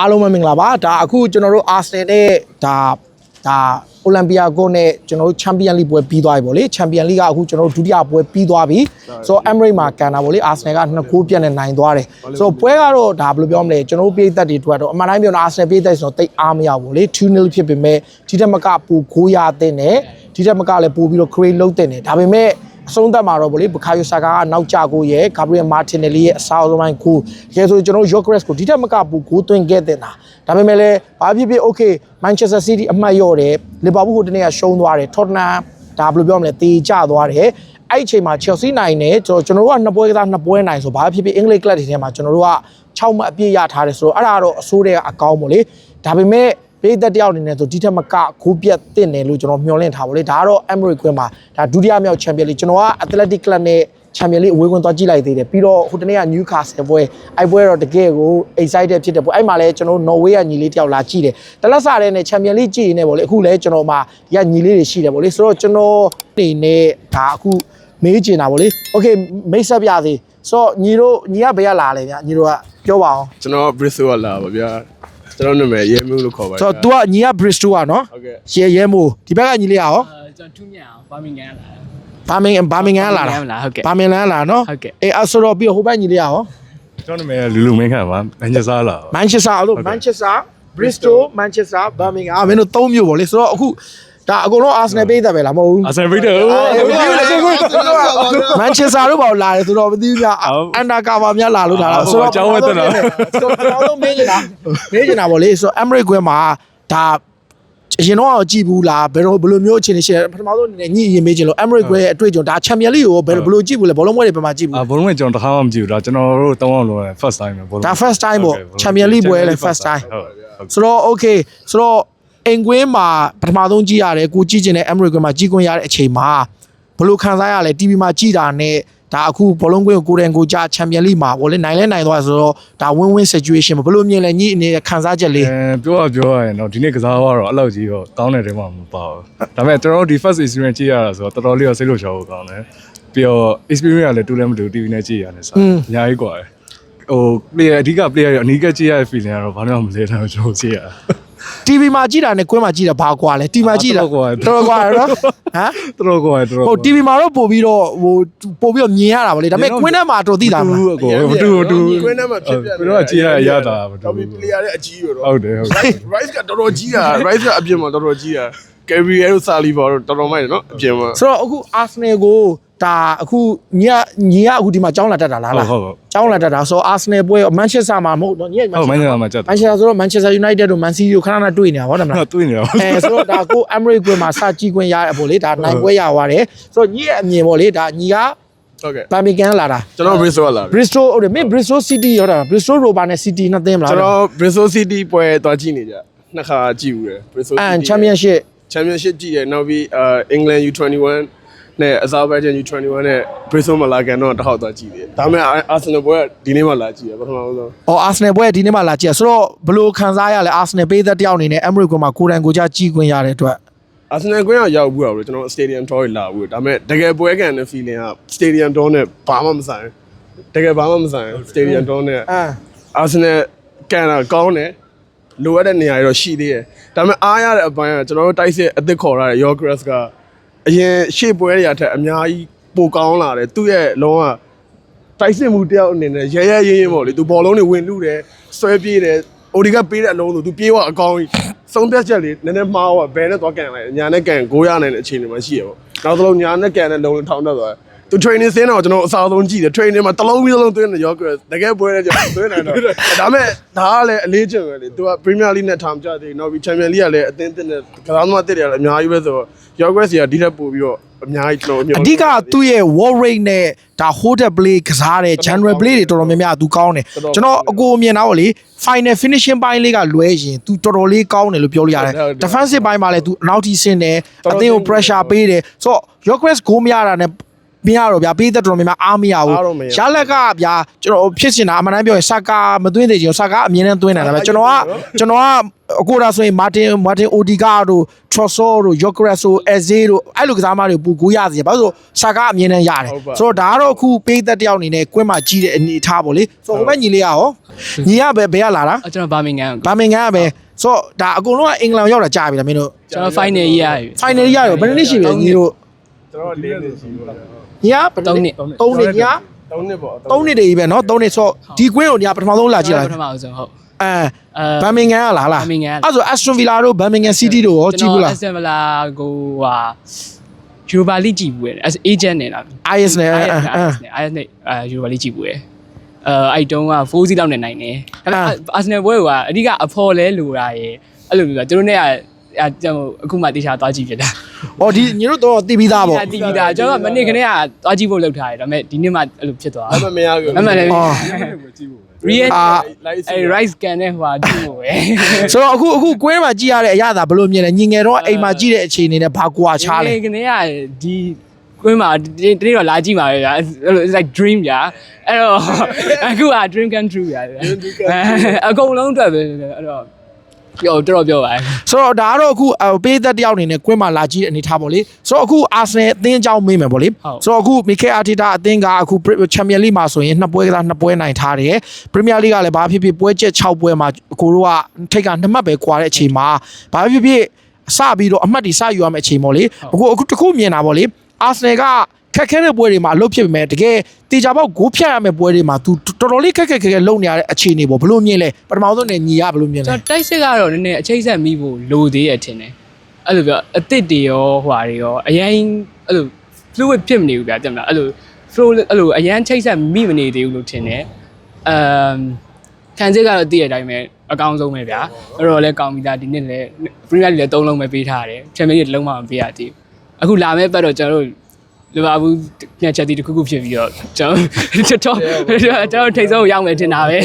အားလုံးပဲမင်္ဂလာပါဒါအခုကျွန်တော်တို့ Arsenal နဲ့ဒါဒါအိုလံပီယာကိုနဲ့ကျွန်တော်တို့ချန်ပီယံလိပွဲပြီးသွားပြီဗောလေချန်ပီယံလိကအခုကျွန်တော်တို့ဒုတိယပွဲပြီးသွားပြီဆိုတော့ Emirates မှာကန်တာဗောလေ Arsenal ကနှစ်ကိုးပြတ်နဲ့နိုင်သွားတယ်ဆိုတော့ပွဲကတော့ဒါဘယ်လိုပြောမလဲကျွန်တော်တို့ပြည်သက်တွေအတွက်တော့အမှန်တိုင်းပြောရင် Arsenal ပြည်သက်ဆိုတော့တိတ်အားမရဘူးဗောလေ2-0ဖြစ်ပေမဲ့ဒီတက်မကပူခိုးရတဲ့နဲ့ဒီတက်မကလည်းပို့ပြီးတော့ create လုပ်တဲ့နဲ့ဒါပေမဲ့ အဆုံးသက်မှာတော့ဗောလေဘကာယိုဆာကာကနောက်ကျကိုရဲ့ဂါဘရီယယ်မာတင်နယ်လီရဲ့အစားအဆုံးပိုင်းကိုရဲဆိုကျွန်တော်တို့ Yokres ကိုဒီထက်မကပူကိုသွင်းခဲ့တဲ့နာဒါပေမဲ့လည်းဘာဖြစ်ဖြစ် okay Manchester City အမှတ်ရော့တယ် Liverpool ဟိုတနေ့ကရှုံးသွားတယ် Tottenham ဒါဘယ်လိုပြောမလဲတေချသွားတယ်အဲ့ဒီအချိန်မှာ Chelsea နိုင်တယ်ကျွန်တော်ကျွန်တော်တို့ကနှစ်ပွဲကစားနှစ်ပွဲနိုင်ဆိုဘာဖြစ်ဖြစ်အင်္ဂလိပ်ကလပ်တွေထဲမှာကျွန်တော်တို့က6မှတ်အပြည့်ရထားတယ်ဆိုတော့အဲ့ဒါကတော့အဆိုးတဲ့အကောင်းပေါ့လေဒါပေမဲ့ ပေးသက်တယောက်အနေနဲ့ဆိုဒီထက်မကခိုးပြတ်တင်တယ်လို့ကျွန်တော်မျှော်လင့်ထားပါလေဒါကတော့ Emirates ကွင်းမှာဒါဒုတိယမြောက်ချန်ပီယံလိကျွန်တော်က Athletic Club နဲ့ချန်ပီယံလိအဝေးကွင်းသွားကြည့်လိုက်သေးတယ်ပြီးတော့ဟိုတနေ့က Newcastle ပွဲအဲ့ပွဲတော့တကယ်ကို excited ဖြစ်တယ်ပေါ့အဲ့မှာလည်းကျွန်တော် Norway ကညီလေးတယောက်လာကြည့်တယ်တလက်စားတဲ့နဲ့ချန်ပီယံလိကြည့်နေပေါ့လေအခုလည်းကျွန်တော်မှာဒီကညီလေးတွေရှိတယ်ပေါ့လေဆိုတော့ကျွန်တော်နေနဲ့ဒါအခုမေးချင်တာပေါ့လေ Okay မိတ်ဆက်ပြစေဆိုတော့ညီတို့ညီကဘယ်ကလာလဲဗျညီတို့ကပြောပါအောင်ကျွန်တော် Bristol ကလာပါဗျာ ကျွန်တော်နာမည်ရဲမျိုးလို့ခေါ်ပါတယ် ဆိုတော့ तू ကညီက Bristol อ่ะเนาะ ဟုတ်ကဲ့ ရဲရဲမို့ဒီဘက်ကညီလေးကရော အဲကျွန်တော်ထူးမြတ်အောင်ဘာမင်ဂန်လာတာ ဘာမင်ဘာမင်ငန်းလာတာ ဘာမင်ဂန်လာဟုတ်ကဲ့ ဘာမင်လန်းလာเนาะ ဟုတ်ကဲ့ အေးအဆိုတော့ပြီးတော့ဟိုဘက်ညီလေးကရော ကျွန်တော်နာမည်လူလူမင်းခန့်ပါမန်ချက်စတာလာပါ Manchester လို့ Manchester Bristol Manchester Birmingham အာမင်းတို့သုံးမျိုးပေါ့လေဆိုတော့အခု ဒါအကုန်လုံး Arsenal ပေးတယ်ပဲလားမဟုတ်ဘူးအာဆန်ဗီဒို Manchester တို့ဘာလို့လာတယ်ဆိုတော့မသိဘူးဗျဟုတ်အန်ဒါကာဘာများလာလို့လာတာဟုတ်အကြောင်းဝက်တက်တာဆိုတော့ကျွန်တော်တို့မေးနေတာမေးနေတာပေါ့လေဆိုတော့ Emirates ကွင်းမှာဒါအရင်တော့ကြည့်ဘူးလားဘယ်လိုဘယ်လိုမျိုးအခြေအနေရှိလဲပထမဆုံးအနေနဲ့ညှိရင်မေးချင်လို့ Emirates ကွင်းရဲ့အတွေ့အကြုံဒါ Champions League ကိုဘယ်လိုဘယ်လိုကြည့်ဘူးလဲဘောလုံးပွဲတွေဘယ်မှာကြည့်ဘူးအာဘလုံးကကျွန်တော်တစ်ခါမှမကြည့်ဘူးဒါကျွန်တော်တို့တောင်းအောင်လို့ first time ပဲဘလုံးဒါ first time ပေါ့ Champions League ပွဲလည်း first time ဟုတ်ဟုတ်ဆိုတော့ okay ဆိုတော့ အင်ကွင်းမှာပထမဆုံးကြည့်ရတယ်ကိုကြည့်ချင်တဲ့ Emirates ကွင်းမှာကြည့်ခွင့်ရတဲ့အချိန်မှာဘယ်လိုခံစားရလဲ TV မှာကြည့်တာနဲ့ဒါအခုဘောလုံးကွင်းကိုကိုယ်တိုင်ကိုကြား Champions League မှာဘောလေနိုင်လဲနိုင်သွားဆိုတော့ဒါ win win situation ဘယ်လိုမြင်လဲညိအနေနဲ့ခံစားချက်လေး အဲပြောရပြောရရင်တော့ဒီနေ့ကစားတော့အဲ့လောက်ကြီးတော့ကောင်းတဲ့တဲမှာမပါဘူးဒါပေမဲ့ကျွန်တော်တို့ဒီ first experience ကြည့်ရတာဆိုတော့တော်တော်လေးတော့စိတ်လို့ရှောက်ဖို့ကောင်းတယ်ပြီးတော့ experience ကလည်းတူလည်းမတူ TV နဲ့ကြည့်ရတယ်ဆိုတော့အများကြီးกว่าဟို player အဓိက player တွေအနီးကပ်ကြည့်ရတဲ့ feeling ကတော့ဘာလို့မလဲတော့ကျွန်တော်ကြည့်ရတာ TV မှာကြည့်တာနဲ့ကွင်းမှာကြည့်တာဘာကွာလဲ TV မှာကြည့်တာတော်တော်ကွာတော်တော်ကွာနော်ဟမ်တော်တော်ကွာတော်တော်ဟို TV မှာတော့ပို့ပြီးတော့ဟိုပို့ပြီးတော့မြင်ရတာဗောလေဒါပေမဲ့ကွင်းထဲမှာတော့သိတာမလားဘူးကိုမတူမတူကွင်းထဲမှာဖြစ်ပြဘယ်တော့ကြည့်ရရတာမတူတော်ပြီဘူး player ရဲ့အကြီးရောတော့ဟုတ်တယ်ဟုတ်တယ် Rice ကတော်တော်ကြီးတာ Rice ကအပြင်မှာတော်တော်ကြီးတာ Gabriel တို့ Saliba တို့တော်တော်မိုက်တယ်နော်အပြင်မှာဆိုတော့အခု Arsenal ကို ဒါအခုညီကညီကအခုဒီမှာကြောင်းလာတက်တာလားလားဟုတ်ဟုတ်ကြောင်းလာတက်တာဆိုတော့ Arsenal ပွဲ Manchester မှာမဟုတ်တော့ညီကဟုတ်မင်းကမှကြက်တယ် Manchester ဆိုတော့ Manchester United တို့ Man City တို့ခဏခဏတွေ့နေတာဟုတ်တယ်မလားဟုတ်တွေ့နေတော့အဲဆိုတော့ဒါကို Emirates ကွင်းမှာစကြည့်ခွင့်ရတဲ့ပေါ့လေဒါနိုင်ပွဲရသွားတယ်ဆိုတော့ညီရဲ့အမြင်ပေါ့လေဒါညီကဟုတ်ကဲ့ Birmingham လာတာကျွန်တော် Bristol ကလာတယ် Bristol ဟုတ်တယ်မင်း Bristol City ရောတာ Bristol Rover နဲ့ City နှစ်သင်းမလားကျွန်တော် Bristol City ပွဲသွားကြည့်နေကြနှစ်ခါကြည့်ဘူးတယ် Bristol အဲ City Championship Championship ကြည့်တယ်နောက်ပြီးအာ England U21 နဲ့ Azerbaijan U21 နဲ့ Bristol မှာလာကန်တော့တစ်ခေါက်သွားကြည့်တယ်ဒါပေမဲ့ Arsenal ပွဲကဒီနေ့မှလာကြည့်တယ်ပထမဆုံး။အော် Arsenal ပွဲဒီနေ့မှလာကြည့်ရဆိုတော့ဘယ်လိုခံစားရလဲ Arsenal ပေးသက်တယောက်အနေနဲ့ Emirates ကွင်းမှာကိုယ်တိုင်ကိုယ်ကြကြည့်ခွင့်ရတဲ့အတွက် Arsenal ကွင်းကရောက်ဘူးတော့ကျွန်တော် Stadium Tour လာဘူးဒါပေမဲ့တကယ်ပွဲကန်တဲ့ feeling က Stadium Tour နဲ့ဘာမှမဆိုင်တကယ်ဘာမှမဆိုင် Stadium Tour နဲ့အဲ Arsenal ကန်တာကောင်းတယ်လိုအပ်တဲ့နေရာတွေတော့ရှိသေးတယ်ဒါပေမဲ့အားရတဲ့အပိုင်းကကျွန်တော်တို့တိုက်စစ်အသစ်ခေါ်ရတဲ့ Yogres က အရင်ရှေ့ပွဲတွေကထက်အများကြီးပိုကောင်းလာတယ်သူ့ရဲ့လုံးဝတိုက်စစ်မှုတယောက်အနေနဲ့ရဲရဲရင်းရင်းပေါ့လေသူဘောလုံးတွေဝင်လူတယ်ဆွဲပြေးတယ်အိုဒီကပေးတဲ့အလုံးဆိုသူပြေးသွားအကောင်းကြီးဆုံးဖြတ်ချက်လေးနည်းနည်းမှားသွားဘယ်နဲ့သွားကန်လိုက်ညာနဲ့ကန်900နိုင်တဲ့အခြေအနေမှာရှိရပေါ့နောက်တစ်လုံးညာနဲ့ကန်တဲ့လုံးလုံးထောင်းတက်သွားတယ် သူ training ဆင်းတော့ကျွန်တော်အစားဆုံးကြည့်တယ် training မှာတစ်လုံးပြီးတစ်လုံးသွင်းတယ် Yogres တကယ်ပွဲတယ်ကျွန်တော်သွင်းတယ်တော့ဒါပေမဲ့ဒါကလည်းအလေးကျင့်ပဲလေသူက Premier League နဲ့ထားမကြသေးဘူးနောက်ပြီး Champions League ကလည်းအသင်းသင်းနဲ့ကစားသမားတစ်တွေလည်းအများကြီးပဲဆိုတော့ Yogres ကဒီထက်ပိုပြီးတော့အများကြီးကျွန်တော်အမြင်အဓိကသူ့ရဲ့ wall rate နဲ့ဒါ hold up play ကစားတဲ့ general play တွေတော်တော်များများသူကောင်းတယ်ကျွန်တော်အကိုအမြင်တော့လေ final finishing ပိုင်းလေးကလွဲရင်သူတော်တော်လေးကောင်းတယ်လို့ပြောလို့ရတယ် defensive ပိုင်းမှာလည်းသူအနောက်ထိဆင်းတယ်အသင်းကို pressure ပေးတယ်ဆိုတော့ Yogres ဂိုးမရတာနဲ့ မရတော့ဗျာပေးသက်တော်တော်များများအားမရဘူးအားတော့မရရလက်ကဗျာကျွန်တော်ဖြစ်စင်တာအမှန်တမ်းပြောရင်စကာမသွင်းသေးချင်ဘူးစကာအမြင်နဲ့သွင်းနေတာဗျာကျွန်တော်ကကျွန်တော်ကအကိုဒါဆိုရင်မာတင်မာတင်အိုဒီကာတို့ထရော့ဆောတို့ယော့ကရက်ဆိုအဇေးတို့အဲ့လိုကစားမတွေပူကိုရစီဘာလို့စကာအမြင်နဲ့ရတယ်ဆိုတော့ဒါကတော့အခုပေးသက်တယောက်အနေနဲ့ကွင်းမှာကြီးတဲ့အနေအထားပေါ့လေဆိုတော့ဟိုဘက်ညီလေးကရောညီကဘယ်ဘယ်ကလာတာအကျွန်တော်ဘာမင်ဂန်ဘာမင်ကန်ကပဲဆိုတော့ဒါအကုန်လုံးကအင်္ဂလန်ရောက်တာကြာပြီလားမင်းတို့ကျွန်တော် final year ရပြီ final ရရောဘယ်နှစ်နှစ်ရှိပြီလဲညီတို့ကျွန်တော်လေးနေရှိပါလား ညီကဘယ် သုံးနှစ် သုံးနှစ်ညီက 3နှစ်ပေါ့ သုံးနှစ်တည်းကြီးပဲเนาะသုံးနှစ်ဆိုဒီကွင်းကိုညီကပထမဆုံးလာကြည့် ပ လား ထမအောင်ဆုံးဟုတ် အဲ အဲ ဘမ်မင်ဂန်ကလားလား Birmingham အဲ့ဆို Aston Villa တို့ Birmingham City တို့ရောကြည့်ဘူးလား အစတန်ဗလာကိုဟာ Europa League ကြည့်ဘူးလေ as agent နဲ့လား IS နဲ့အဲ IS အဲ နဲ့ IS နဲ့အဲ Europa League ကြည့်ဘူးလေအဲအဲ့တုန်းက4-0လောက်နဲ့နိုင်တယ်ဒါပေမဲ့ Arsenal ဘွဲကအဓိကအဖော်လဲလိုတာရယ်အဲ့လိုမျိုးဆိုသူတို့နဲ့က အဲကျွန်တော်အခုမှတေချာသွားကြည့်ဖြစ်တာဟောဒီညီတို့တော့တီးပြီးသားပေါ့တီဗီတာကျွန်တော်ကမနေ့ကနေ့ကသွားကြည့်ဖို့လုပ်ထားတယ်ဒါပေမဲ့ဒီနေ့မှအဲ့လိုဖြစ်သွားအမမရဘူးအမှန်လည်း အော် real အာလိုက်စီအဲ rice can နဲ့ဟိုဟာကြည့်ဖို့ပဲဆိုတော့အခုအခုကွင်းမှာကြည့်ရတဲ့အရသာဘယ်လိုမြင်လဲညီငယ်တော့အိမ်မှာကြည့်တဲ့အခြေအနေနဲ့ဘာကွာချားလဲ ဒီကနေ့ကဒီကွင်းမှာဒီတနေ့တော့လာကြည့်ပါပဲဗျာအဲ့လို it's like dream ဗျာအဲ့တော့အခုက dream come true ဗျာအကုန်လုံးအတွက်ပဲအဲ့တော့ ပြောတော်တော်ပြောပါဆိုတော့ဒါကတော့အခုအပေးသက်တယောက်အနေနဲ့ကွင်းမှာလာကြည့်တဲ့အနေထားပေါ့လေဆိုတော့အခုအာဆနယ်အသင်းအကြောင်းမေးမယ်ပေါ့လေဆိုတော့အခုမီခဲအာတီတာအသင်းကအခုချန်ပီယံလိမှာဆိုရင်နှစ်ပွဲကစားနှစ်ပွဲနိုင်ထားတယ်ပရီးမီးယားလိကလည်းဘာဖြစ်ဖြစ်ပွဲချက်6ပွဲမှာကိုတို့ကထိတ်ကနှစ်မှတ်ပဲကွာတဲ့အချိန်မှာဘာဖြစ်ဖြစ်စပြီးတော့အမှတ်တွေစယူရမယ့်အချိန်ပေါ့လေအခုအခုတခုမြင်တာပေါ့လေအာဆနယ်က ခက်ခဲတဲ့ပွဲတွေမှာအလုပ်ဖြစ်ပေမဲ့တကယ်တေချာပေါက်ဂိုးဖြတ်ရမယ့်ပွဲတွေမှာ तू တော်တော်လေးခက်ခက်ခဲခဲလုပ်နေရတဲ့အခြေအနေပေါ့ဘလို့မြင်လဲပထမဆုံးနဲ့ညီရဘလို့မြင်လဲကျွန်တော်တိုက်စစ်ကတော့နည်းနည်းအချိတ်ဆက်မိဖို့လိုသေးရထင်တယ်အဲ့လိုပြောအစ်စ်တွေရောဟွာတွေရောအရင်အဲ့လို fluid ဖြစ်မနေဘူးဗျာတင်မလားအဲ့လို flow အဲ့လိုအရန်ချိတ်ဆက်မိမနေသေးဘူးလို့ထင်တယ်အမ်ခံစစ်ကတော့တည့်ရတဲ့အတိုင်းပဲအကောင်းဆုံးပဲဗျာအဲ့တော့လည်းကောင်းပြီသားဒီနှစ်လည်း Premier League လည်း၃လုံးပဲပေးထားတယ် Champions League လုံးဝမပေးရသေးဘူးအခုလာမယ့်ပတ်တော့ကျွန်တော်တို့ လီဗာပူးညချက်တီတစ်ခုခုဖြစ်ပြီးတော့ကျွန်တော်ကျွန်တော်ထိတ်ဆုံးရောက်မယ်ထင်တာပဲ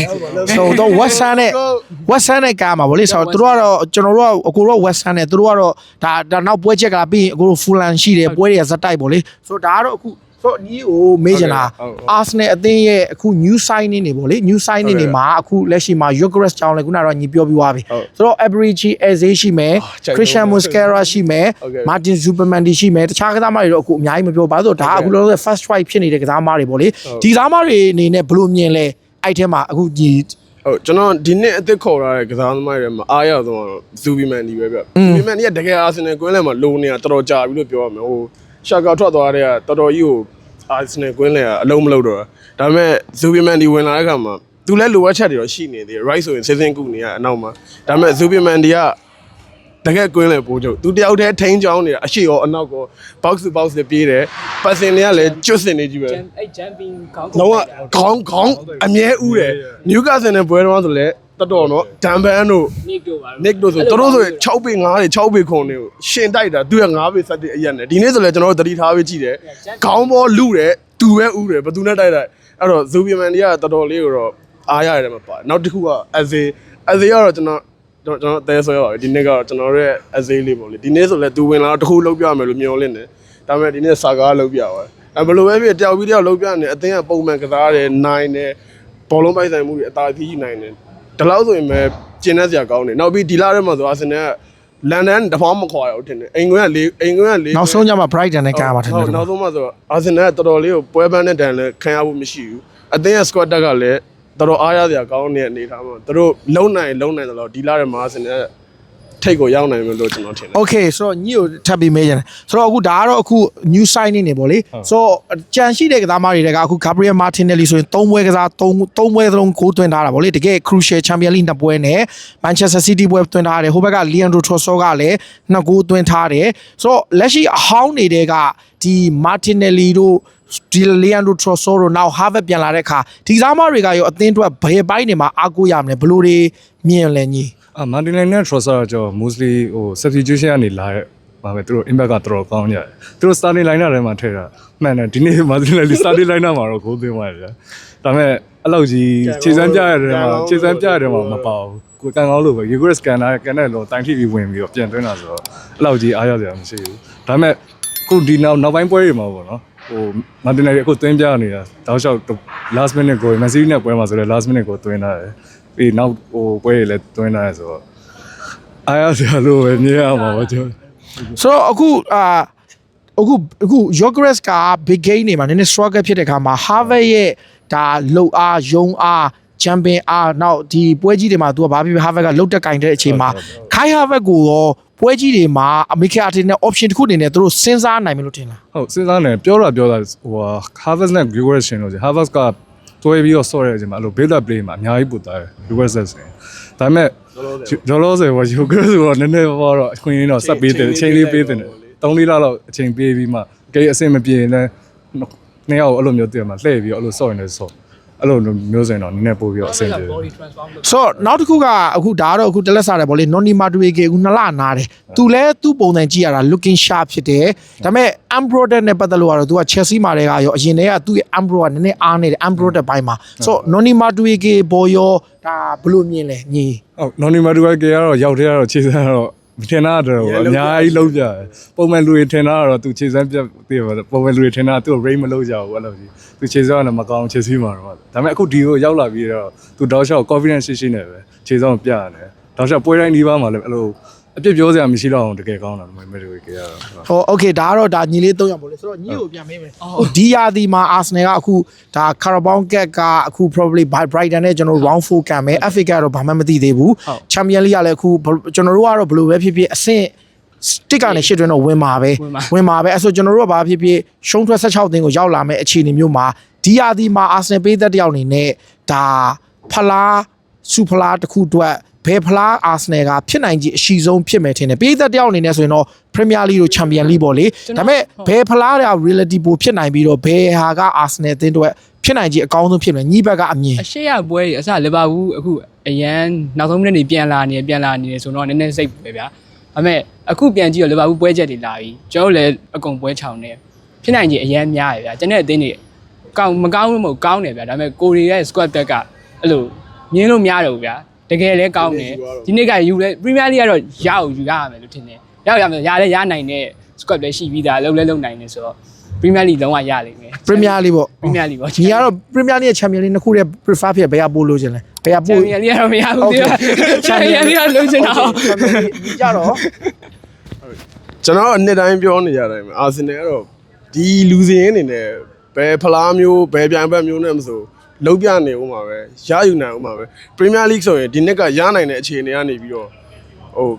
ဆိုတော့ West Ham နဲ့ West Ham နဲ့ကားမှာဗောလေဆိုတော့သူတို့ကတော့ကျွန်တော်တို့ကအကိုတို့ West Ham နဲ့သူတို့ကတော့ဒါဒါနောက်ပွဲချက်ကလာပြီးရင်အကိုတို့ Fulham ရှိတယ်ပွဲတွေကဇက်တိုက်ဗောလေဆိုတော့ဒါကတော့အခု ဆိုတော့ညီကိုမေးချင်တာ Arsenal အသင်းရဲ့အခု new signing တွေဗောလေ new signing တွေမှာအခုလက်ရှိမှာ Yogres ကြောင်းလည်းခုနကတော့ညီပြောပြီးသွားပြီဆိုတော့ Average Eze ရှိမယ် Christian Mosquera ရှိမယ် Martin Zuperman တွေရှိမယ်တခြားကစားမတွေတော့အခုအများကြီးမပြောပါဘူးဆိုတော့ဒါအခုလောလောဆယ် first choice ဖြစ်နေတဲ့ကစားမတွေဗောလေဒီကစားမတွေအနေနဲ့ဘယ်လိုမြင်လဲအဲ့ထဲမှာအခုဒီဟုတ်ကျွန်တော်ဒီနှစ်အသစ်ခေါ်လာတဲ့ကစားသမားတွေမှာအားရဆုံးကတော့ဇူဘီမန်ဒီပဲဗျဇူဘီမန်ဒီကတကယ်အာဆင်နယ်ကွင်းလယ်မှာလိုနေတာတော်တော်ကြာပြီလို့ပြောရမယ်ဟိုရှာကာထွက်သွားတဲ့ကတော်တော်ကြီးကို အာဆင်နယ်ကွင်းလယ်ကအလုံးမလုံးတော့ဒါပေမဲ့ဇူဘီမန်ဒီဝင်လာတဲ့အခါမှာသူလည်းလိုအပ်ချက်တွေတော့ရှိနေသေးတယ် right ဆိုရင်စေစင်ကူနေရအနောက်မှာဒါပေမဲ့ဇူဘီမန်ဒီကတကယ်ကွင်းလေပိုးချုပ်သူတယောက်တည်းထိန်းချောင်းနေတာအရှိရောအနောက်ကော box to box တွေပြေးတယ်ပတ်စင်တွေကလည်းကျွတ်စင်နေကြီးပဲအဲ့ jumping ကောင်းလုံးဝခေါင်းခေါင်းအမြဲဥတယ်နျူကာဆယ်နဲ့ပွဲတော့ဆိုလဲ တော်တော်နော်ဒမ်ဘန်တို့ nick တို့ပါ nick တို့ဆိုတို့တို့ဆို6ပေ9တွေ6ပေခုံတွေကိုရှင်တိုက်တာသူက9ပေ7အရက်နဲ့ဒီနေ့ဆိုလဲကျွန်တော်တို့တတိထားပေးကြည့်တယ်ခေါင်းပေါ်လူတယ်သူပဲဥတယ်ဘသူနဲ့တိုက်တိုက်အဲ့တော့ဇူဘီမန်ဒီကတော်တော်လေးကိုတော့အားရတယ်မှာပါနောက်တစ်ခုကအဇေအဇေကတော့ကျွန်တော်ကျွန်တော်အသေးဆွဲပါပြီဒီနေ့ကတော့ကျွန်တော်ရဲ့အဇေးလေးပေါ့လေဒီနေ့ဆိုလဲသူဝင်လာတော့တစ်ခုလုံးပြမယ်လို့မျှော်လင့်တယ်ဒါပေမဲ့ဒီနေ့စာကားလုံးပြသွားတယ်အဲဘယ်လိုပဲဖြစ်တယောက်ပြီးတယောက်လုံးပြနေအသင်းကပုံမှန်ကစားတယ်နိုင်တယ်ဘောလုံးပိုက်ဆိုင်မှုတွေအသာကြီးနိုင်တယ် ဒီလောက်ဆိုရင်ပဲကျင်းနေစရာကောင်းတယ်နောက်ပြီးဒီလာထဲမှာဆိုအာဆင်နယ်ကလန်ဒန်တဖောင်းမခေါ်ရဘူးထင်တယ်အိမ်ကွင်းကလေးအိမ်ကွင်းကလေးနောက်ဆုံးကျမှ Brighton နဲ့ကားမှာထင်တယ်ဟုတ်နောက်ဆုံးမှဆိုအာဆင်နယ်ကတော်တော်လေးကိုပွဲပန်းတဲ့တန်လည်းခံရဖို့မရှိဘူးအသင်းရဲ့ squad တက်ကလည်းတော်တော်အားရစရာကောင်းတဲ့အနေထားမှာသူတို့လုံနိုင်လုံနိုင်တယ်လို့ဒီလာထဲမှာအာဆင်နယ်က ထိတ်ကိုရောက်နိုင်မယ်လို့ကျွန်တော်ထင်တယ် Okay ဆိုတော့ညီကိုထပ်ပြီးမေးကြတယ်ဆိုတော့အခုဒါကတော့အခု new signing နေပေါ့လေဆိုတော့ကြံရှိတဲ့ကစားမတွေကအခု Gabriel Martinelli ဆိုရင်၃ပွဲကစား၃၃ပွဲသလုံးဂိုးသွင်းထားတာပေါ့လေတကယ် crucial Champions League နှစ်ပွဲနဲ့ Manchester City ပွဲသွင်းထားတယ်ဟိုဘက်က Leandro Trossard ကလည်းနှစ်ဂိုးသွင်းထားတယ်ဆိုတော့လက်ရှိအဟောင်းတွေကဒီ Martinelli တို့ဒီ Leandro Trossard တို့နောက် Harvard ပြန်လာတဲ့အခါဒီကစားမတွေကရောအသင်းအတွက်ဘယ်ပိုင်းတွေမှာအားကိုးရမလဲဘယ်လိုတွေမြင်လဲညီ အာမန်တီလိုင်နဲ့ Trossard ကကျော် mostly ဟို substitution ကနေလာတဲ့ဘာပဲသူတို့ impact ကတော်တော်ကောင်းကြတယ်သူတို့ starting line ထဲမှာထည့်တာမှန်တယ်ဒီနေ့မန်တီလိုင် starting line မှာတော့ဂိုးသွင်းသွားတယ်ဗျာဒါပေမဲ့အဲ့လောက်ကြီးခြေစမ်းပြရတဲ့မှာခြေစမ်းပြရတဲ့မှာမပါဘူးကိုကန်ကောင်းလို့ပဲ Eucharist scanner ကန်တဲ့လောတိုင်းထိပြီးဝင်ပြီးတော့ပြန်သွင်းတာဆိုတော့အဲ့လောက်ကြီးအားရစရာမရှိဘူးဒါပေမဲ့ခုဒီနောက်နောက်ပိုင်းပွဲတွေမှာပေါ့နော်ဟိုမာတင်နယ်အခုသွင်းပြနေတာတောက်လျှောက် last minute ကိုမက်ဆီနဲ့ပွဲမှာဆိုလဲ last minute ကိုသွင်းလာတယ် ပြီးနောက်ဟိုပွဲတွေလည်းသွင်းလာတယ်ဆိုတော့အားရစရာလို့ပဲမြင်ရမှာပါကျွန်တော်ဆိုတော့အခုအာအခုအခု Yogres က big game နေမှာနည်းနည်း struggle ဖြစ်တဲ့ခါမှာ Harvard ရဲ့ဒါလုံအားယုံအားချန်ပီယံအားနောက်ဒီပွဲကြီးတွေမှာ तू ကဘာဖြစ်ဖြစ် Harvard ကလုတ်တက်ကင်တဲ့အချိန်မှာခိုင် Harvard ကိုရောပွဲကြီးတွေမှာအမေရိကန်အတင်းနဲ့ option တစ်ခုအနေနဲ့သူတို့စဉ်းစားနိုင်မယ်လို့ထင်လားဟုတ်စဉ်းစားနေပြောတာပြောတာဟိုဟာ Harvard နဲ့ Gregor ရှင်လို့ဆို Harvard က တွဲပြီးတော့ဆော့ရတဲ့အချိန်မှာအဲ့လို build up play မှာအများကြီးပို့တာတယ် Gregor ဆက်စင်ဒါပေမဲ့ဂျော်လောဆယ်ဟို Gregor ဆိုတော့နည်းနည်းပါတော့အခွင့်အရေးတော့စပ်ပေးတယ်အချိန်လေးပေးတယ်3လေးလလောက်အချိန်ပေးပြီးမှကြိအဆင်မပြေရင်လည်းနှစ်ယောက်အဲ့လိုမျိုးတည်မှာလှည့်ပြီးတော့အဲ့လိုဆော့ရင်လည်းဆော့ အဲ့လိုမျိုးဆိုရင်တော့နည်းနည်းပို့ပြီးတော့အဆင်ပြေတယ် body transform လုပ် ဆိုတော့နောက်တစ်ခုကအခုဒါကတော့အခုတက်လက်စားတယ်ဗောလေ Noni Madueke အခုနှစ်လနားတယ်သူလဲသူ့ပုံစံကြည့်ရတာ looking sharp ဖြစ်တယ်ဒါပေမဲ့ Ambroder နဲ့ပတ်သက်လို့ကတော့သူက Chelsea မှာတည်းကရောအရင်တည်းကသူ့ရဲ့ Ambro ကနည်းနည်းအားနေတယ် Ambroder ဘိုင်းမှာဆိုတော့ Noni Madueke ဘောရောဒါဘယ်လိုမြင်လဲညီ ဟုတ်နော်နီမာတူကကေကတော့ရောက်တဲ့ကတော့ခြေစမ်းတော့ မထင်တာတော့အများကြီးလုံးကြတယ်ပုံမှန်လူတွေထင်တာကတော့သူခြေစမ်းပြတ်သေးပါပုံမှန်လူတွေထင်တာသူ rain မလုပ်ကြဘူးအဲ့လိုကြီးသူခြေစမ်းကတော့မကောင်းခြေစီးမှာတော့ဒါပေမဲ့အခုဒီကိုရောက်လာပြီးတော့သူတောက်လျှောက် confidence ရှိရှိနဲ့ပဲခြေစမ်းပြရတယ်တောက်လျှောက်ပွဲတိုင်းဒီပါမှာလည်းအဲ့လို အပြစ်ပြောစရာမရှိတော့အောင်တကယ်ကောင်းတာမမေတူကေကတော့ဟော okay ဒါကတော့ဒါညီလေး၃ယောက်ဗောလေဆိုတော့ညီကိုပြန်မေးမယ်ဟိုဒီယာဒီမှာ Arsenal ကအခုဒါ Carabao Cup ကအခု probably by Brighton နဲ့ကျွန်တော်တို့ round 4ကန်မယ် FA ကတော့ဘာမှမသိသေးဘူး Champion League ကလည်းအခုကျွန်တော်တို့ကတော့ဘယ်လိုပဲဖြစ်ဖြစ်အဆင့်တစ်ကနေရှစ်တွင်းတော့ဝင်မှာပဲဝင်မှာပဲအဲ့ဆိုကျွန်တော်တို့ကဘာဖြစ်ဖြစ်ရှုံးထွက်16သင်းကိုရောက်လာမယ့်အခြေအနေမျိုးမှာဒီယာဒီမှာ Arsenal ပေးသက်တယောက်အနေနဲ့ဒါဖလားစူဖလားတစ်ခုအတွက် ဘယ်ဖလားအာဆနယ်ကဖြစ်နိုင်ကြီးအရှိဆုံးဖြစ်မယ်ထင်တယ်ပြည်သက်တယောက်အနေနဲ့ဆိုရင်တော့ Premier League တို့ Champion League ပေါ့လေဒါပေမဲ့ဘယ်ဖလားတွေက reality ပိုဖြစ်နိုင်ပြီးတော့ဘယ်ဟာကအာဆနယ်အသင်းတို့ဖြစ်နိုင်ကြီးအကောင်းဆုံးဖြစ်မယ်ညီဘက်ကအမြင်အရှိရပွဲကြီးအစလီဗာပူးအခုအရန်နောက်ဆုံးမိနစ်နေပြန်လာနေပြန်လာနေတယ်ဆိုတော့နည်းနည်းစိတ်ပဲဗျာဒါပေမဲ့အခုပြန်ကြည့်တော့လီဗာပူးပွဲချက်တွေလာပြီကျွန်တော်လည်းအကုန်ပွဲချောင်းနေဖြစ်နိုင်ကြီးအရန်များရဗျာကျွန်တဲ့အသင်းတွေကောင်းမကောင်းလို့မဟုတ်ကောင်းတယ်ဗျာဒါပေမဲ့ကိုရီရဲ့ squad တက်ကအဲ့လိုမြင်းလို့များတော့ဗျာ တကယ်လည်းကောင်းတယ်ဒီနေ့ကယူလဲ Premier League ကတော့ရအောင်ယူရမယ်လို့ထင်တယ်ရအောင်ရမယ်ရလဲရနိုင်တဲ့ squad လည်းရှိပြီးသားလုံးလဲလုံးနိုင်တယ်ဆိုတော့ Premier League လုံးဝရလိမ့်မယ် Premier League ပေါ့ Premier League ပေါ့ညီကတော့ Premier League နဲ့ Champion League နှစ်ခုတည်း prefer ဖြစ်ဘယ်ကပို့လို့ခြင်းလဲဘယ်ကပို့ Champion League ကတော့မရဘူးဒီက Champion League ကလုံးချင်တာညီကြတော့ကျွန်တော်အနှစ်တိုင်းပြောနေကြတယ်အာဆင်နယ်ကတော့ဒီလူစင်းအနေနဲ့ဘယ်ဖလားမျိုးဘယ်ပြိုင်ဘက်မျိုးနဲ့မဆို လုံးပြနေဦးမှာပဲရယူနိုင်ဦးမှာပဲပရီးမီးယားလိဆိုရင်ဒီနှစ်ကရနိုင်တဲ့အခြေအနေကနေပြီးတော့ဟို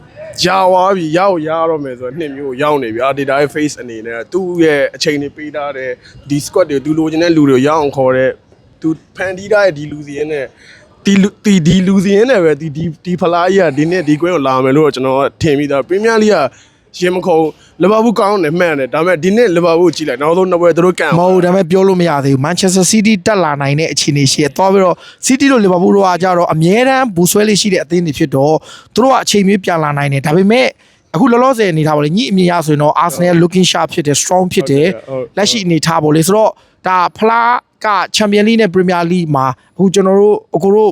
ကြာသွားပြီရောက်ရတော့မယ်ဆိုတော့နှစ်မျိုးရောက်နေပြီအာဒီတာရဲ့ face အနေနဲ့သူ့ရဲ့အချိန်တွေပေးထားတဲ့ဒီ squad တွေသူလိုချင်တဲ့လူတွေကိုရအောင်ခေါ်တဲ့သူဖန်တီးထားတဲ့ဒီလူစင်းနဲ့ဒီလူဒီဒီလူစင်းနဲ့ပဲဒီဒီဒီဖလားကြီးကဒီနှစ်ဒီကွင်းကိုလာမယ်လို့ကျွန်တော်ထင်ပြီးသားပရီးမီးယားလိကရင်မခုံ လီဗာပူးကောင်းတယ်မှန်တယ်ဒါပေမဲ့ဒီနှစ်လီဗာပူးကြည့်လိုက်နောက်ဆုံးနှစ်ပွဲသူတို့ကန်မဟုတ်ဒါပေမဲ့ပြောလို့မရသေးဘူး Manchester City တက်လာနိုင်တဲ့အခြေအနေရှိရသွားပြီးတော့ City တို့ Liverpool တို့ကကြတော့အမြဲတမ်းဘူဆွဲလေးရှိတဲ့အသင်းတွေဖြစ်တော့သူတို့ကအချိန်မျိုးပြန်လာနိုင်တယ်ဒါပေမဲ့အခုလောလောဆယ်အနေထားပါလေညအမြင်ရဆိုရင်တော့ Arsenal looking sharp ဖြစ်တယ် strong ဖြစ်တယ်လက်ရှိအနေထားပါလေဆိုတော့ဒါဖလားက Champion League နဲ့ Premier League မှာအခုကျွန်တော်တို့အခုတို့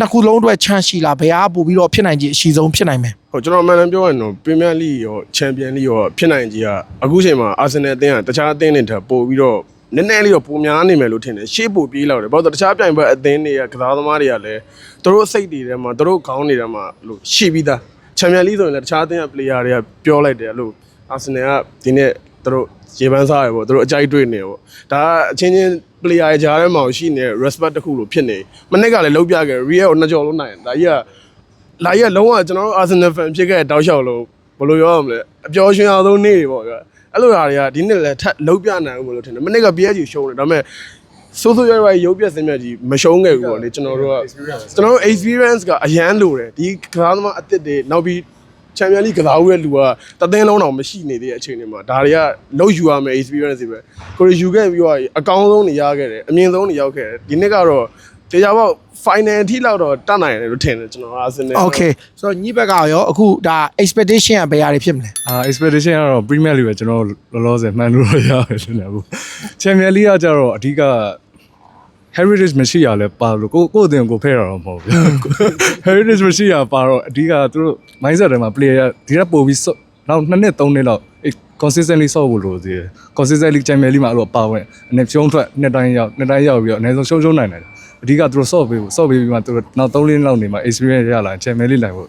နှစ်ခုလုံးအတွက်ချမ်းရှိလားဘယ်အားပို့ပြီးတော့ဖြစ်နိုင်ကြီးအရှိဆုံးဖြစ်နိုင်မယ်ဟုတ်ကျွန်တော်မှန်တယ်ပြောရရင်တော့ပရီးမီးယားလိရောချန်ပီယံလိရောဖြစ်နိုင်ကြီးကအခုချိန်မှာအာဆင်နယ်အသင်းကတခြားအသင်းတွေထက်ပိုပြီးတော့နည်းနည်းလေးတော့ပုံများနေမယ်လို့ထင်တယ်ရှေ့ပိုပြေးလောက်တယ်ဘာလို့လဲတခြားပြိုင်ဘက်အသင်းတွေကကစားသမားတွေကလည်းသူတို့စိတ်တွေထဲမှာသူတို့ခေါင်းတွေထဲမှာလို့ရှိပြီးသားချန်ပီယံလိဆိုရင်လည်းတခြားအသင်းက player တွေကပြောလိုက်တယ်လို့အာဆင်နယ်ကဒီနေ့ သူတို့ရေပန်းစားရပေါ့သူတို့အကြိုက်တွေ့နေပေါ့ဒါကအချင်းချင်း player ရဲ့ဂျားထဲမှာရှိနေ respect တစ်ခုလို့ဖြစ်နေမနေ့ကလည်းလုံးပြခဲ့ real ကိုနှစ်ကြော်လုံးနိုင်တယ်ဒါကြီးကလာရက်လုံးဝကျွန်တော်တို့ Arsenal fan ဖြစ်ခဲ့တဲ့တောက်လျှောက်လို့ဘယ်လိုပြောရမလဲအပျော်ရွှင်အောင်ဆုံးနေ့တွေပေါ့ကွာအဲ့လိုဟာတွေကဒီနှစ်လည်းထပ်လုံးပြနိုင်ဦးမလို့ထင်တယ်မနေ့က PSG ရှုံးတယ်ဒါပေမဲ့ဆိုးဆိုးရွားရွားရုပ်ပြက်စင်းမြတ်ကြီးမရှုံးခဲ့ဘူးပေါ့လေကျွန်တော်တို့ကကျွန်တော်တို့ experience ကအရန်လိုတယ်ဒီကစားသမားအသစ်တွေနောက်ပြီး ချန်ပီယံလိကစားဦးရဲ့လူကတသင်းလုံးတော့မရှိနေတဲ့အချိန်တွေမှာဒါတွေကလုံးယူရမယ် experience တွေပဲကိုရီယူခဲ့ပြီးတော့အကောင်းဆုံးနေရခဲ့တယ်အမြင့်ဆုံးနေရောက်ခဲ့တယ်ဒီနှစ်ကတော့တရားပေါက် final အထိလောက်တော့တတ်နိုင်တယ်လို့ထင်တယ်ကျွန်တော်အာဆင်နယ် Okay ဆိုတော့ညီဘက်ကရောအခုဒါ expectation ကဘယ်ဟာတွေဖြစ်မလဲအာ expectation ကတော့ Premier League ပဲကျွန်တော်လောလောဆယ်မှန်လို့ရရတယ်ရှင်လေဘူး Champion League ကကြတော့အဓိက heritage မရှိရလဲပါလို့ကိုကိုယ့်အတင်ကိုဖဲရတော့မဟုတ်ဘူး heritage မရှိရပါတော့အဓိကသူတို့ mindset ထဲမှာ player ဒီကပို့ပြီးနောက်နှစ်နှစ်သုံးနှစ်လောက် consistently ဆော့ဖို့လိုသေးတယ် consistently ချန်ပီယံလိမှာအဲ့လိုပါဝင်အနေဖြုံးထွက်နှစ်တိုင်းရောက်နှစ်တိုင်းရောက်ပြီးတော့အနည်းဆုံးရှုံးရှုံးနိုင်တယ်အဓိကသူတို့ဆော့ပေးဖို့ဆော့ပေးပြီးမှသူတို့နောက်3လလောက်နေမှာ experience ရလာချန်ပီယံလိနိုင်ဖို့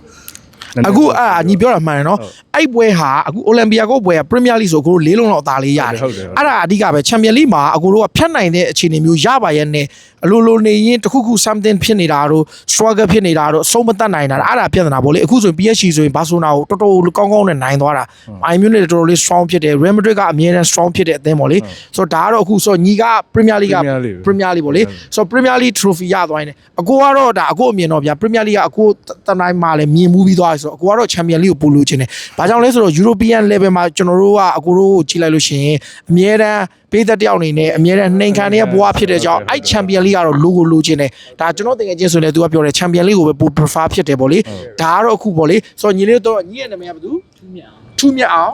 အခုအဲ့ဒါညီပြောတာမှန်တယ်နော်အဲ့ပွဲဟာအခုအိုလံပီယာကိုပွဲကပရီးမီးယားလိဆိုအခုတို့လေးလုံးလောက်အသာလေးရတယ်ဟုတ်တယ်ဟုတ်တယ်အဲ့ဒါအဓိကပဲချန်ပီယံလိမှာအခုတို့ကဖြတ်နိုင်တဲ့အခြေအနေမျိုးရပါရဲ့နဲ့အလိုလိုနေရင်တစ်ခုခု something ဖြစ်နေတာတို့ struggle ဖြစ်နေတာတို့အဆုံးမတတ်နိုင်တာအဲ့ဒါပြဿနာပေါ့လေအခုဆိုရင် PSG ဆိုရင်ဘာဆိုနာကိုတော်တော်ကောင်းကောင်းနဲ့နိုင်သွားတာ Bayern Munich တော်တော်လေး strong ဖြစ်တယ် Real Madrid ကအမြဲတမ်း strong ဖြစ်တဲ့အသင်းပေါ့လေဆိုတော့ဒါကတော့အခုဆိုတော့ညီက Premier League က Premier League ပဲ Premier League ပေါ့လေဆိုတော့ Premier League trophy ရသွားရင်လည်းအကိုကတော့ဒါအကိုအမြင်တော့ဗျာ Premier League ကအကိုတတိုင်းမှာလည်းမြင်မှုပြီးသွားပြီဆိုတော့အကိုကတော့ Champion League ကိုပို့လို့ခြင်းတယ်။ဘာကြောင့်လဲဆိုတော့ European level မှာကျွန်တော်တို့ကအကိုတို့ကိုကြည့်လိုက်လို့ရှိရင်အမြဲတမ်းပေးသက်တယောက်အနေနဲ့အမြဲတမ်းနှိမ်ခံနေတဲ့ဘဝဖြစ်တဲ့ကြောင့်အဲ့ Champion League ကတော့ logo လိုချင်တယ်။ဒါကျွန်တော်တကယ်ချင်းဆိုရင်လည်းသူကပြောတယ် Champion League ကိုပဲပို prefer ဖြစ်တယ်ပေါ့လေ။ဒါကတော့အခုပေါ့လေ။ဆိုတော့ညီလေးတို့ညီရဲ့နာမည်ကဘာသူထူးမြတ်အောင်ထူးမြတ်အောင်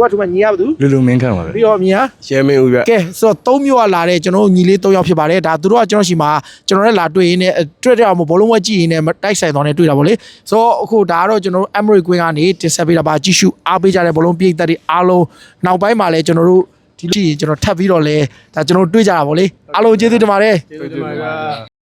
သူကထူးမြတ်ညီကဘာသူလူလူမင်းခံပါလေပြီးတော့အမြင်ကရဲမင်းဦးပြကဲဆိုတော့၃မျိုးကလာတဲ့ကျွန်တော်တို့ညီလေး၃ယောက်ဖြစ်ပါတယ်ဒါသူတို့ကကျွန်တော်ရှိမှာကျွန်တော်လည်းလာတွေ့ရင်းနဲ့တွေ့တဲ့အောင်ဘောလုံးဝဲကြည့်ရင်းနဲ့တိုက်ဆိုင်သွားနေတွေ့တာဗောလေဆိုတော့အခုဒါကတော့ကျွန်တော်တို့ Emery Queen ကနေတင်ဆက်ပေးတာပါကြည့်ရှုအားပေးကြတဲ့ဘောလုံးပြည့်သက်တွေအားလုံးနောက်ပိုင်းမှာလည်းကျွန်တော်တို့ဒီကြည့်ရင်ကျွန်တော်ထပ်ပြီးတော့လဲဒါကျွန်တော်တို့တွေ့ကြတာဗောလေအားလုံးကျေးဇူးတင်ပါတယ်ကျေးဇူးတင်ပါတယ်